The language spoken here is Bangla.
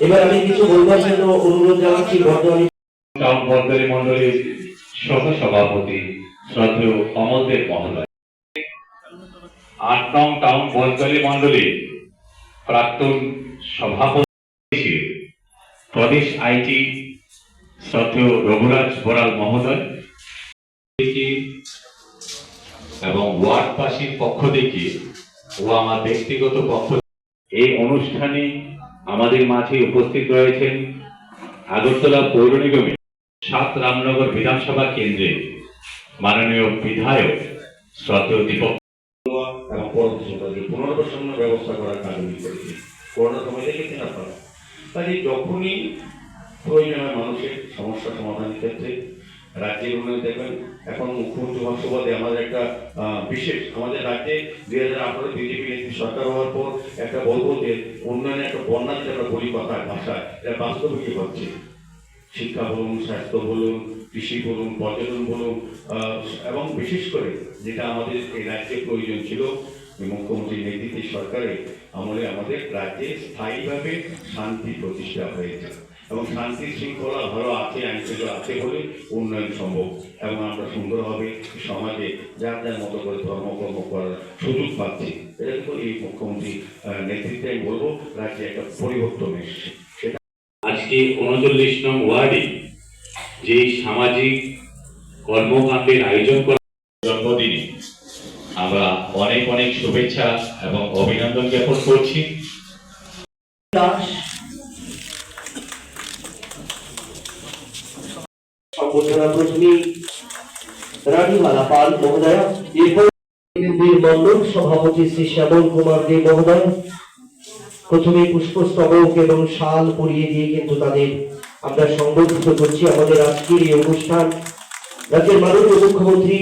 এবার আমি কিছু বলবার জন্য অনুরোধ জানাচ্ছি বর্তমানে টাউন বন্দরী মন্ডলীর শ্রদ্ধেয় মহোদয়। আট নং টাউন প্রাক্তন সভাপতি প্রদেশ আইটি শ্রদ্ধেয় রঘুরাজ বড়াল মহোদয় এবং ওয়ার্ডবাসীর পক্ষ থেকে ও আমার ব্যক্তিগত পক্ষ এই অনুষ্ঠানে আমাদের মাঝে উপস্থিত রয়েছেন আগরতলা পৌর নিগমে সাত রামনগর বিধানসভা কেন্দ্রে মাননীয় বিধায়ক শ্রদ্ধেয় দীপক এবং ব্যবস্থা করার কাজগুলি করেছি কাজে যখনই হয় মানুষের সমাধানের ক্ষেত্রে দেখবেন। এখন মুখ্যমন্ত্রী আমাদের একটা বিশেষ, আমাদের রাজ্যে দুই হাজার আঠারো সরকার হওয়ার পর একটা বলব যে অন্যান্য একটা বন্যা যে আমরা বলি কথায় ভাষায়, এটা বাস্তবে কি হচ্ছে? শিক্ষা বলুন, স্বাস্থ্য বলুন, কৃষি বলুন, পর্যটন বলুন এবং বিশেষ করে যেটা আমাদের এই রাজ্যে প্রয়োজন ছিল মুখ্যমন্ত্রী মুখ্যমন্ত্রীর নেতৃত্বে সরকারে আমলে আমাদের রাজ্যে স্থায়ীভাবে শান্তি প্রতিষ্ঠা হয়েছে। এবং শান্তি শৃঙ্খলা ভালো আছে আইন শৃঙ্খলা আছে বলে উন্নয়ন সম্ভব। এবং আমরা সুন্দরভাবে সমাজে যার যার মতো করে ধর্মকর্ম করার সুযোগ পাচ্ছি। এটা কিন্তু এই মুখ্যমন্ত্রী নেতৃত্বে আমি বলব রাজ্যে একটা পরিবর্তন এসেছে। সেটা আজকে উনচল্লিশ নং ওয়ার্ডে যে সামাজিক কর্মকাণ্ডের আয়োজন করা জন্মদিনে আমরা অনেক অনেক শুভেচ্ছা এবং অভিনন্দন জ্ঞাপন করছি। সম্বোধনা রানীমালা পাল মহোদয়া, এরপর মন্ডল সভাপতি শ্রী শ্যামল কুমার দে, মহোদয়। প্রথমে পুষ্পস্তবক এবং শাল পরিয়ে দিয়ে কিন্তু তাদের আমরা সংবর্ধিত করছি আমাদের আজকের এই অনুষ্ঠান। রাজ্যের মাননীয় মুখ্যমন্ত্রী